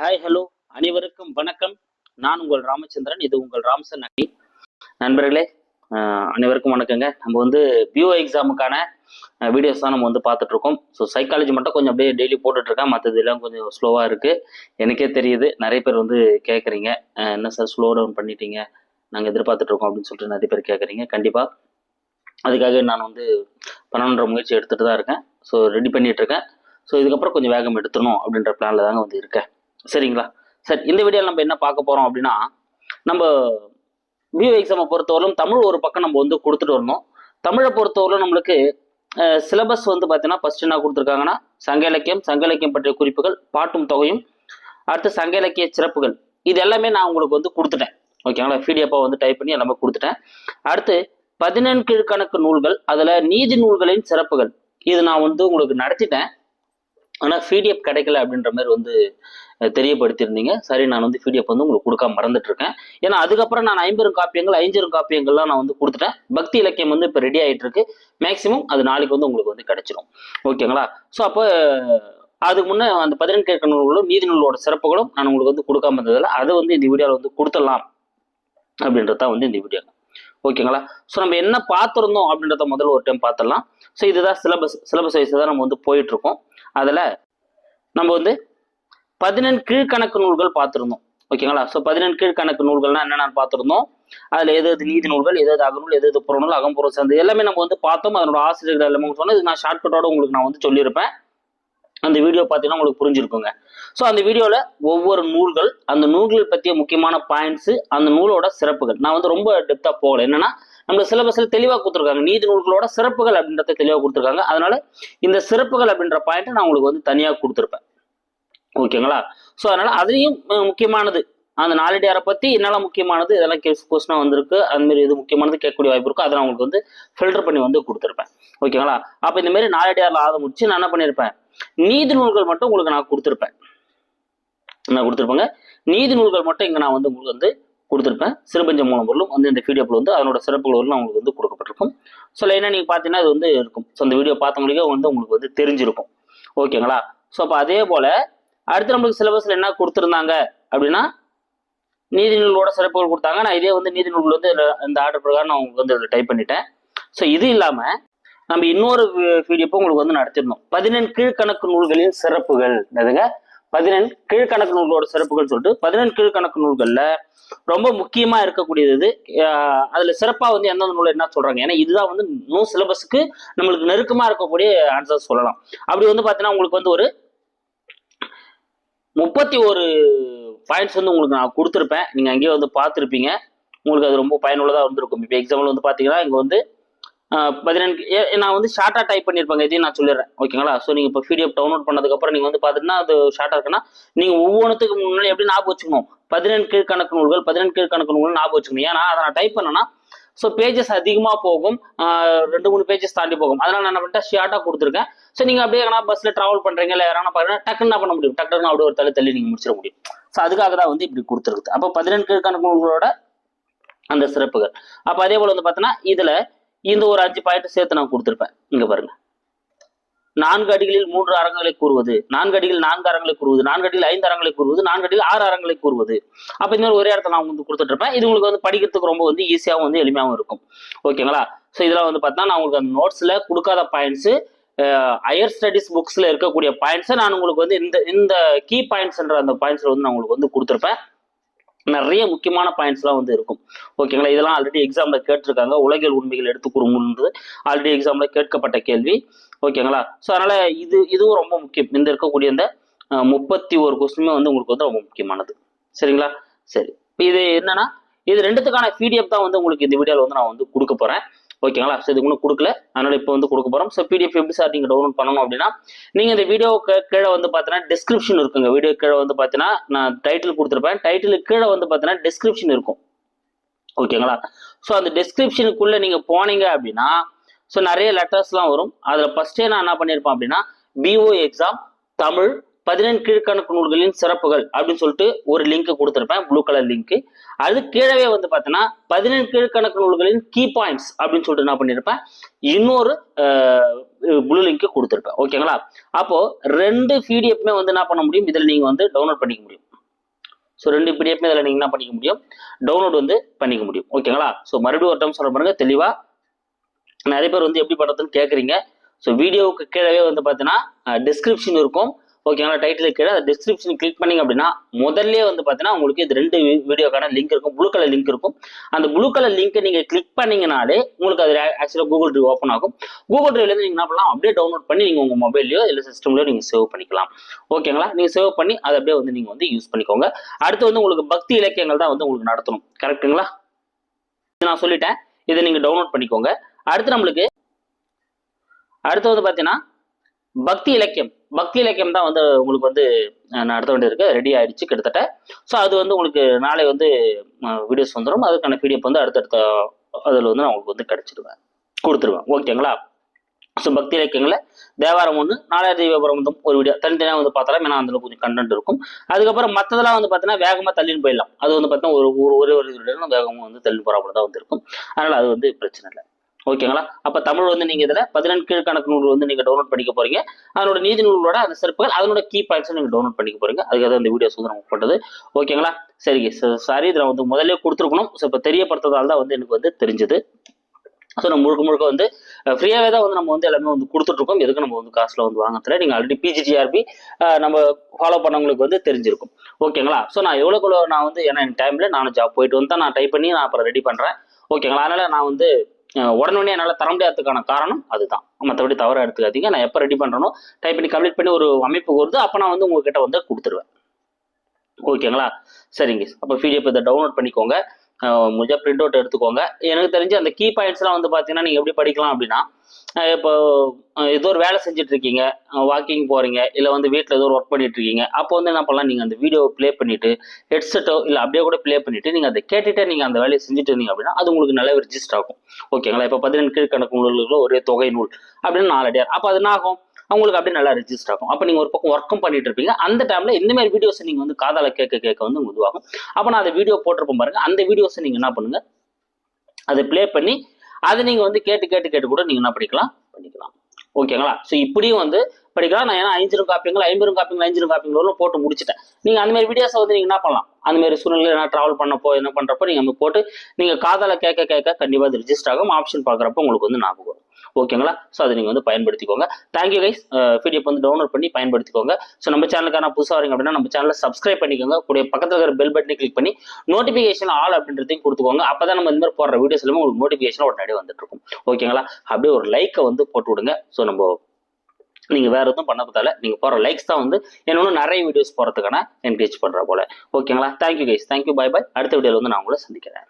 Hi hello அனைவருக்கும் வணக்கம். நான் உங்கள் ராமச்சந்திரன். இது உங்கள் ராம்சன் அணி நண்பர்களே அனைவருக்கும் வணக்கங்க. நம்ம வந்து பிஓ எக்ஸாமுக்கான வீடியோஸ் தான் நம்ம வந்து பார்த்துட்டு இருக்கோம் ஸோ சைக்காலஜி மட்டும் கொஞ்சம் அப்படியே டெய்லி போட்டுட்ருக்கேன். மற்றது எல்லாம் கொஞ்சம் ஸ்லோவாக இருக்குது எனக்கே தெரியுது. நிறைய பேர் வந்து கேட்குறீங்க. என்ன சார் ஸ்லோ டவுன் பண்ணிட்டீங்க? நாங்கள் எதிர்பார்த்துட்ருக்கோம் அப்படின்னு சொல்லிட்டு நிறைய பேர் கேட்குறீங்க. கண்டிப்பாக அதுக்காக நான் வந்து பண்ணணுன்ற முயற்சி எடுத்துகிட்டு தான் இருக்கேன். ஸோ ரெடி பண்ணிகிட்ருக்கேன் இருக்கேன் ஸோ இதுக்கப்புறம் கொஞ்சம் வேகம் எடுத்துடணும் அப்படின்ற பிளானில் தாங்க வந்து இருக்கேன். சரிங்களா? சரி இந்த வீடியோவில் நம்ம என்ன பார்க்க போகிறோம் அப்படின்னா நம்ம பிஓ எக்ஸாமை பொறுத்தவரையிலும் தமிழ் ஒரு பக்கம் நம்ம வந்து கொடுத்துட்டு வரணும். தமிழை பொறுத்தவரையிலும் நம்மளுக்கு சிலபஸ் வந்து பார்த்தீங்கன்னா ஃபர்ஸ்ட் என்ன கொடுத்துருக்காங்கன்னா சங்க இலக்கியம் சங்க இலக்கியம் பற்றிய குறிப்புகள் பாட்டும் தொகையும் அடுத்து சங்க இலக்கிய சிறப்புகள். இது எல்லாமே நான் உங்களுக்கு வந்து கொடுத்துட்டேன். ஓகேங்களா பிடிஎஃபாக வந்து டைப் பண்ணி எல்லாமே கொடுத்துட்டேன். அடுத்து பதினெண் கீழ்கணக்கு நூல்கள் அதில் நீதி நூல்களின் சிறப்புகள். இது நான் வந்து உங்களுக்கு நடத்திட்டேன். ஆனால் பிடிஎஃப் கிடைக்கல அப்படின்ற மாதிரி வந்து தெரியப்படுத்தியிருந்தீங்க. சரி நான் வந்து பிடிஎஃப் வந்து உங்களுக்கு கொடுக்காம மறந்துட்டு இருக்கேன் ஏன்னா அதுக்கப்புறம் நான் ஐம்பெரும் காப்பியங்கள் ஐஞ்சரும் காப்பியங்கள்லாம் நான் வந்து கொடுத்துட்டேன். பக்தி இலக்கியம் வந்து இப்போ ரெடி ஆகிட்டு இருக்கு மேக்ஸிமம் அது நாளைக்கு வந்து உங்களுக்கு வந்து கிடைச்சிரும். ஓகேங்களா ஸோ அப்போ அதுக்கு முன்னே அந்த பதினெண்டு கேட்க நூல்களும் நீதி நூலோட சிறப்புகளும் நான் உங்களுக்கு வந்து கொடுக்காம இருந்ததில்ல. அதை வந்து இந்த வீடியோவில் வந்து கொடுத்துடலாம் அப்படின்றது தான் வந்து இந்த வீடியோ ஓகேங்களா? ஸோ நம்ம என்ன பார்த்துருந்தோம் அப்படின்றத முதல்ல ஒரு டைம் பார்த்துடலாம். ஸோ இதுதான் சிலபஸ் சிலபஸ் வைஸ் தான் நம்ம வந்து போயிட்டுருக்கோம். அதில் நம்ம வந்து பதினெண் கீழ்கணக்கு நூல்கள் பார்த்துருந்தோம். ஓகேங்களா? ஸோ பதினெண் கீழ்கணக்கு நூல்கள்னா என்னென்னு பார்த்துருந்தோம். அதில் எது எது நீதி நூல்கள் எது எது அகநூல் எது எது புறநூல் அகம்புறம் சேர்ந்து எல்லாமே நம்ம வந்து பார்த்தோம். அதனோட ஆசிரியர்கள் எல்லாமே இது நான் ஷார்ட்கட்டோட உங்களுக்கு நான் வந்து சொல்லியிருப்பேன். அந்த வீடியோ பார்த்தீங்கன்னா உங்களுக்கு புரிஞ்சிருக்குங்க. ஸோ அந்த வீடியோவில் ஒவ்வொரு நூல்கள் அந்த நூல்கள் பற்றிய முக்கியமான பாயிண்ட்ஸு அந்த நூலோட சிறப்புகள். நான் வந்து ரொம்ப டெப்த்தாக போகல. என்னன்னா நம்ம சிலபஸில் தெளிவாக கொடுத்துருக்காங்க. நீதி நூல்களோட சிறப்புகள் அப்படின்றத தெளிவாக கொடுத்துருக்காங்க. அதனால இந்த சிறப்புகள் அப்படின்ற பாயிண்ட்டை நான் உங்களுக்கு வந்து தனியாக கொடுத்துருப்பேன். ஓகேங்களா? ஸோ அதனால அதுலேயும் முக்கியமானது அந்த நாலடியாரை பற்றி என்னெல்லாம் முக்கியமானது இதெல்லாம் கேஸ் கொஸ்டினாக வந்திருக்கு அந்த மாதிரி எது முக்கியமானது கேட்கக்கூடிய வாய்ப்பு இருக்கோ அதை நான் உங்களுக்கு வந்து ஃபில்டர் பண்ணி வந்து கொடுத்துருப்பேன். ஓகேங்களா? அப்போ இந்தமாரி நாலடியாரில் ஆத முடிச்சு நான் என்ன பண்ணியிருப்பேன் நீதி நூல்கள் மட்டும் உங்களுக்கு நான் கொடுத்துருப்பேன். நான் கொடுத்துருப்பேங்க. நீதி நூல்கள் மட்டும் இங்கே நான் வந்து உங்களுக்கு வந்து கொடுத்துருப்பேன். சிறுபஞ்ச மூலம் பொருளும் வந்து இந்த வீடியோவில் வந்து அதனோட சிறப்புகள் உங்களுக்கு வந்து கொடுக்கப்பட்டிருக்கும். ஸோ என்ன நீங்கள் பார்த்தீங்கன்னா இது வந்து இருக்கும். ஸோ இந்த வீடியோ பார்த்தவங்களுக்கே வந்து உங்களுக்கு வந்து தெரிஞ்சிருக்கும். ஓகேங்களா ஸோ அப்போ அதே போல் அடுத்து நம்மளுக்கு சிலபஸில் என்ன கொடுத்துருந்தாங்க அப்படின்னா நீதி நூலோட சிறப்புகள் கொடுத்தாங்க. நான் இதே வந்து நீதி நூல்கள் வந்து இந்த ஆர்டர் பிரகாரம் நான் உங்களுக்கு வந்து டைப் பண்ணிட்டேன். ஸோ இது இல்லாமல் நம்ம இன்னொரு வீடியோப்போ உங்களுக்கு வந்து நடத்திருந்தோம் பதினெண் கீழ்கணக்கு நூல்களின் சிறப்புகள். என்னதுங்க? பதினெண் கீழ்கணக்கு நூல்களோட சிறப்புகள் சொல்லிட்டு பதினெண் கீழ்கணக்கு நூல்களில் ரொம்ப முக்கியமாக இருக்கக்கூடியது அதில் சிறப்பாக வந்து எந்தெந்த நூல் என்ன சொல்கிறாங்க ஏன்னா இதுதான் வந்து நூ சிலபஸுக்கு நம்மளுக்கு நெருக்கமாக இருக்கக்கூடிய ஆன்சர் சொல்லலாம். அப்படி வந்து பார்த்தீங்கன்னா உங்களுக்கு வந்து ஒரு முப்பத்தி ஒரு பாயிண்ட்ஸ் வந்து உங்களுக்கு நான் கொடுத்துருப்பேன். நீங்கள் அங்கேயே வந்து பார்த்துருப்பீங்க. உங்களுக்கு அது ரொம்ப பயனுள்ளதாக இருந்திருக்கும். இப்போ எக்ஸாம்பிள் வந்து பார்த்தீங்கன்னா இங்கே வந்து பதினெண்டு நான் வந்து ஷார்ட்டாக டைப் பண்ணியிருப்பாங்க இதையும் நான் சொல்லிடுறேன். ஓகேங்களா ஸோ நீங்கள் இப்போ பிடிஎஃப் டவுன்லோட் பண்ணதுக்கப்புறம் நீங்கள் வந்து பார்த்துட்டுனா அது ஷார்ட்டாக இருக்குன்னா நீங்கள் ஒவ்வொன்றுத்துக்கு முன்னாடி எப்படி ஞாபகம் வச்சுக்கணும்? பதினெண்டு கீழ்கணக்கு நூல்கள் பதினெண்டு கீழ்கணக்கு நூல்கள் ஞாபகம் வச்சுக்கணும். ஏன்னா அதை நான் டைப் பண்ணேன்னா ஸோ பேஜஸ் அதிகமாக போகும். ரெண்டு மூணு பேஜஸ் தாண்டி போகும். அதனால் நான் என்ன பண்ணிட்டேன் ஷார்ட்டாக கொடுத்துருக்கேன். ஸோ நீங்கள் அப்படியே எங்கன்னா பஸ்ஸில் ட்ராவல் பண்ணுறீங்க இல்லை யாரான பார்த்தீங்கன்னா டக்குன்னு என்ன பண்ண முடியும்? டக்குன்னு அப்படியே ஒரு தள்ளி தள்ளி நீங்கள் முடிச்சிட முடியும். ஸோ அதுக்காக தான் வந்து இப்படி கொடுத்துருக்குது. அப்போ பதினெண்டு கீழ்கணக்கு நூல்களோட அந்த சிறப்புகள். அப்போ அதே போல் வந்து பார்த்தோன்னா இதில் இந்த ஒரு அஞ்சு பாயிண்ட் சேர்த்து நான் கொடுத்துருப்பேன். இங்க பாருங்க. நான்கு அடிகளில் மூன்று அரங்களை கூறுவது நான்கு அடிகள் நான்கு அரங்களை கூறுவது நான்கு அடியில் ஐந்து அரங்களை கூறுவது நான்கு அடியில் ஆறு அரங்களை கூறுவது. அப்ப இந்த மாதிரி ஒரே இடத்துல நான் வந்து கொடுத்துட்டு இருப்பேன் இது உங்களுக்கு வந்து படிக்கிறதுக்கு ரொம்ப வந்து ஈஸியாகவும் வந்து எளிமையாகவும் இருக்கும். ஓகேங்களா ஸோ இதெல்லாம் வந்து பார்த்தீங்கன்னா நான் உங்களுக்கு அந்த நோட்ஸ்ல கொடுக்காத பாயிண்ட்ஸ் ஹையர் ஸ்டடிஸ் புக்ஸ்ல இருக்கக்கூடிய பாயிண்ட்ஸை நான் உங்களுக்கு வந்து இந்த இந்த கீ பாயிண்ட்ஸ்ன்ற அந்த பாயிண்ட்ஸ்ல வந்து நான் உங்களுக்கு வந்து கொடுத்துருப்பேன். நிறைய முக்கியமான பாயிண்ட்ஸ்லாம் வந்து இருக்கும். ஓகேங்களா இதெல்லாம் ஆல்ரெடி எக்ஸாமில் கேட்டிருக்காங்க. உலகியல் உண்மைகள் எடுத்து ஆல்ரெடி எக்ஸாம்ல கேட்கப்பட்ட கேள்வி. ஓகேங்களா ஸோ அதனால் இது இதுவும் ரொம்ப முக்கியம். இந்த இருக்கக்கூடிய இந்த முப்பத்தி ஒரு கொஸ்டினுமே வந்து உங்களுக்கு வந்து ரொம்ப முக்கியமானது. சரிங்களா? சரி. இப்போ இது என்னன்னா இது ரெண்டுத்துக்கான பிடிஎஃப் தான் வந்து உங்களுக்கு இந்த வீடியோவில் வந்து நான் வந்து கொடுக்க போகிறேன் ஓகேங்களா ஸோ இதுக்கு இன்னும் கொடுக்கல. அதனால இப்போ வந்து கொடுக்க போகிறோம் ஸோ பிடிஎஃப் எப்படி சார் நீங்கள் டவுன்லோட் பண்ணணும் அப்படின்னா நீங்கள் இந்த வீடியோவுக்கு கீழே வந்து பார்த்தீங்கன்னா டிஸ்கிரிப்ஷன் இருக்குங்க. வீடியோ கீழே வந்து பார்த்தீங்கன்னா நான் டைட்டில் கொடுத்துருப்பேன். டைட்டிலுக்கு கீழே வந்து பார்த்தீங்கன்னா டிஸ்கிரிப்ஷன் இருக்கும். ஓகேங்களா ஸோ அந்த டிஸ்கிரிப்ஷனுக்குள்ளே நீங்கள் போனீங்க அப்படின்னா ஸோ நிறைய லெட்டர்ஸ்லாம் வரும். அதில் ஃபஸ்ட்டே நான் என்ன பண்ணியிருப்பேன் அப்படின்னா பிஓ எக்ஸாம் தமிழ் பதினெண் கீழ்கணக்கு நூல்களின் சிறப்புகள் அப்படின்னு சொல்லிட்டு ஒரு லிங்க் கொடுத்துருப்பேன் ப்ளூ கலர் லிங்க் அது கீழவே வந்து பார்த்தீங்கன்னா பதினெண் கீழ்கணக்கு நூல்களின் கீ பாயிண்ட்ஸ் அப்படின்னு சொல்லிட்டு நான் பண்ணியிருப்பேன் இன்னொரு ப்ளூ லிங்க் கொடுத்துருப்பேன். ஓகேங்களா அப்போ ரெண்டு பிடிஎஃப்மே வந்து என்ன பண்ண முடியும்? இதில் நீங்கள் வந்து டவுன்லோட் பண்ணிக்க முடியும். ஸோ ரெண்டு பிடிஎஃப்மே இதில் நீங்கள் என்ன பண்ணிக்க முடியும்? டவுன்லோட் வந்து பண்ணிக்க முடியும். ஓகேங்களா ஸோ மறுபடியும் ஒரு டைம் சொல்ல பாருங்க. தெளிவாக நிறைய பேர் வந்து எப்படி பண்ணுறதுன்னு கேட்குறீங்க ஸோ வீடியோவுக்கு கீழவே வந்து பார்த்தீங்கன்னா டிஸ்கிரிப்ஷன் இருக்கும். ஓகேங்களா டைட்டில் கீழே டிஸ்கிரிப்ஷன் கிளிக் பண்ணிங்க அப்படின்னா முதல்ல வந்து பார்த்தீங்கன்னா உங்களுக்கு இது ரெண்டு வீடியோக்கான லிங்க் இருக்கும். ப்ளூ கலர் லிங்க் இருக்கும். அந்த ப்ளூ கலர் லிங்க்கை நீங்கள் கிளிக் பண்ணீங்கனாலே உங்களுக்கு அது ஆக்சுவலாக கூகுள் ட்ரைவ் ஓப்பன் ஆகும். கூகுள் ட்ரைவ்லேருந்து நீங்கள் என்ன பண்ணலாம்? அப்படியே டவுன்லோட் பண்ணி நீங்கள் உங்கள் மொபைல்லையோ இல்லை சிஸ்டம்லையோ நீங்கள் சேவ் பண்ணிக்கலாம். ஓகேங்களா நீங்கள் சேவ் பண்ணி அதை அப்படியே வந்து நீங்கள் வந்து யூஸ் பண்ணிக்கோங்க. அடுத்து வந்து உங்களுக்கு பக்தி இலக்கியங்கள் தான் வந்து உங்களுக்கு நடத்தணும். கரெக்ட்டுங்களா இது நான் சொல்லிட்டேன். இதை நீங்கள் டவுன்லோட் பண்ணிக்கோங்க. அடுத்து நம்மளுக்கு அடுத்து வந்து பார்த்தீங்கன்னா பக்தி இலக்கியம் பக்தி இலக்கியம் தான் வந்து உங்களுக்கு வந்து நடத்த வேண்டியிருக்கு ரெடி ஆயிடுச்சு கிட்டத்தட்ட ஸோ அது வந்து உங்களுக்கு நாளை வந்து வீடியோஸ் வந்துடும் அதுக்கான பிடிஎஃப் வந்து அடுத்தடுத்த அதில் வந்து நான் உங்களுக்கு வந்து கிடச்சிடுவேன் கொடுத்துருவேன் ஓகேங்களா ஸோ பக்தி இலக்கியங்களில் தேவாரம் ஒன்று நாலாயிரத்தி விவரம் வந்து ஒரு வீடியோ தனித்தனியாக வந்து பார்த்தாலும் ஏன்னா அதில் கொஞ்சம் கண்டென்ட் இருக்கும் அதுக்கப்புறம் மற்றதெல்லாம் வந்து பார்த்தீங்கன்னா வேகமாக தள்ளின்னு போயிடலாம் அது வந்து பார்த்தீங்கன்னா ஒரு ஒரு ஒரே ஒரு வீடியோ வேகமாக வந்து தள்ளி போகிற தான் வந்து இருக்கும் அதனால் அது வந்து பிரச்சனை இல்லை ஓகேங்களா அப்போ தமிழ் வந்து நீங்கள் இதில் பதினெண்டு கீழ்கணக்கு நூல் வந்து நீங்கள் டவுன்லோட் பண்ணிக்க போறீங்க. அதனோட நீதி நூலோட அந்த சிறப்புகள் அதனோட கீ பாயிண்ட்ஸ் நீங்கள் டவுன்லோட் பண்ணிக்க போறீங்க. அதுக்காக அந்த இந்த வீடியோஸ் வந்து நமக்கு போட்டது. ஓகேங்களா சரிங்க சாரி இதில் வந்து முதல்ல கொடுத்துருக்கணும். ஸோ இப்போ தெரியப்படுத்துறதால தான் வந்து எனக்கு வந்து தெரிஞ்சது. ஸோ நம்ம முழுக்க முழுக்க வந்து ஃப்ரீயாகவே தான் வந்து நம்ம வந்து எல்லாமே வந்து கொடுத்துட்ருக்கோம் எதுக்கு நம்ம வந்து காசில் வந்து வாங்கத்தில் நீங்கள் ஆல்ரெடி பிஜிடிஆர்பி நம்ம ஃபாலோ பண்ணவங்களுக்கு வந்து தெரிஞ்சிருக்கும். ஓகேங்களா ஸோ நான் எவ்வளோக்குள்ள நான் வந்து ஏன்னா என் டைமில் நானும் ஜாப் போயிட்டு வந்து தான் நான் டைப் பண்ணி நான் அப்புறம் ரெடி பண்ணுறேன் ஓகேங்களா அதனால் நான் வந்து உடனே என்னால் தர முடியாததுக்கான காரணம் அதுதான். மற்றபடி தவறாக எடுத்துக்காதீங்க. நான் எப்போ ரெடி பண்ணுறனோ டைப் பண்ணி கம்ப்ளீட் பண்ணி ஒரு அமைப்பு வருது அப்போ நான் வந்து உங்ககிட்ட வந்து கொடுத்துருவேன். ஓகேங்களா சரிங்க. அப்போ பிடிஎஃப் இதை டவுன்லோட் பண்ணிக்கோங்க. முடிஞ்சால் பிரிண்ட் அவுட் எடுத்துக்கோங்க. எனக்கு தெரிஞ்சு அந்த கீ பாயிண்ட்ஸ்லாம் வந்து பார்த்தீங்கன்னா நீங்கள் எப்படி படிக்கலாம் அப்படின்னா இப்போ ஏதோ ஒரு வேலை செஞ்சுட்டு இருக்கீங்க வாக்கிங் போகிறீங்க இல்லை வந்து வீட்டில் ஏதோ ஒரு ஒர்க் பண்ணிட்டு இருக்கீங்க அப்போ வந்து என்ன பண்ணலாம் நீங்கள் அந்த வீடியோவை ப்ளே பண்ணிட்டு ஹெட்செட்டோ இல்லை அப்படியே கூட ப்ளே பண்ணிட்டு நீங்கள் அதை கேட்டுகிட்டே நீங்கள் அந்த வேலையை செஞ்சுட்டு இருந்தீங்க அப்படின்னா அது உங்களுக்கு நல்லா ரிஜிஸ்டர் ஆகும். ஓகேங்களா இப்போ பதினெண்டு கீழ்கணக்கு நூல்களில் ஒரே தொகை நூல் அப்படின்னு நாலடியார் அப்போ அது என்ன ஆகும்? அவங்களுக்கு அப்படியே நல்லா ரெஜிஸ்டர் ஆகும். அப்போ நீங்கள் ஒரு பக்கம் ஒர்க்கும் பண்ணிட்டு இருப்பீங்க. அந்த டைமில் இந்த மாதிரி வீடியோஸ் நீங்கள் வந்து காதால கேட்க கேட்க வந்து உங்களுக்கு அப்போ நான் அந்த வீடியோ போட்டிருப்போம் பாருங்க. அந்த வீடியோஸை நீங்கள் என்ன பண்ணுங்க? அதை ப்ளே பண்ணி அதை நீங்கள் வந்து கேட்டு கேட்டு கேட்டு கூட நீங்கள் என்ன படிக்கலாம் பண்ணிக்கலாம். ஓகேங்களா ஸோ இப்படியும் வந்து படிக்கலாம். நான் ஏன்னா ஐஞ்சிரும் காப்பிங்கள் ஐம்பரும் காப்பிங்கள் ஐஞ்சிரும் காப்பிங்களும் போட்டு முடிச்சிட்டேன். நீங்கள் அந்த மாதிரி வீடியோஸை வந்து நீங்கள் என்ன பண்ணலாம்? அந்த மாதிரி சூழ்நிலை நான் ட்ராவல் பண்ணப்போ என்ன பண்ணுறப்போ நீங்கள் நம்ம போட்டு நீங்கள் காதால கேட்க கேட்க கண்டிப்பாக அது ரிஜிஸ்டர் ஆகும். ஆப்ஷன் பார்க்குறப்போ உங்களுக்கு வந்து ஞாபகம் ஓகேங்களா ஸோ அதை நீங்கள் வந்து பயன்படுத்திக்கோங்க. தேங்க்யூ கைஸ் பிடிஎஃப் வந்து டவுன்லோட் பண்ணி பயன்படுத்திக்கோங்க. ஸோ நம்ம சேனலுக்கான புதுசாக வரீங்க அப்படின்னா நம்ம சேனலை சப்ஸ்கிரைப் பண்ணிக்கோங்க. கூடிய பக்கத்தில் இருக்கிற பெல் பட்டனை கிளிக் பண்ணி நோட்டிஃபிகேஷன் ஆல் அப்படின்றதையும் கொடுத்துக்கோங்க. அப்போ தான் நம்ம இந்த மாதிரி போடுற வீடியோஸ் எல்லாமே உங்களுக்கு நோட்டிஃபிகேஷன் உடனடியே வந்துட்டு இருக்கும். ஓகேங்களா அப்படியே ஒரு லைக்கை வந்து போட்டு விடுங்க. ஸோ நம்ம நீங்கள் வேறு எதுவும் பண்ண பார்த்தால நீங்கள் போகிற லைக்ஸ் தான் வந்து இன்னும் நிறைய வீடியோஸ் போகிறதுக்கான என்கரேஜ் பண்ணுற போல. ஓகேங்களா thank you guys thank you bye bye அடுத்த வீடியோவில் வந்து நான் உங்களை சந்திக்கிறேன்.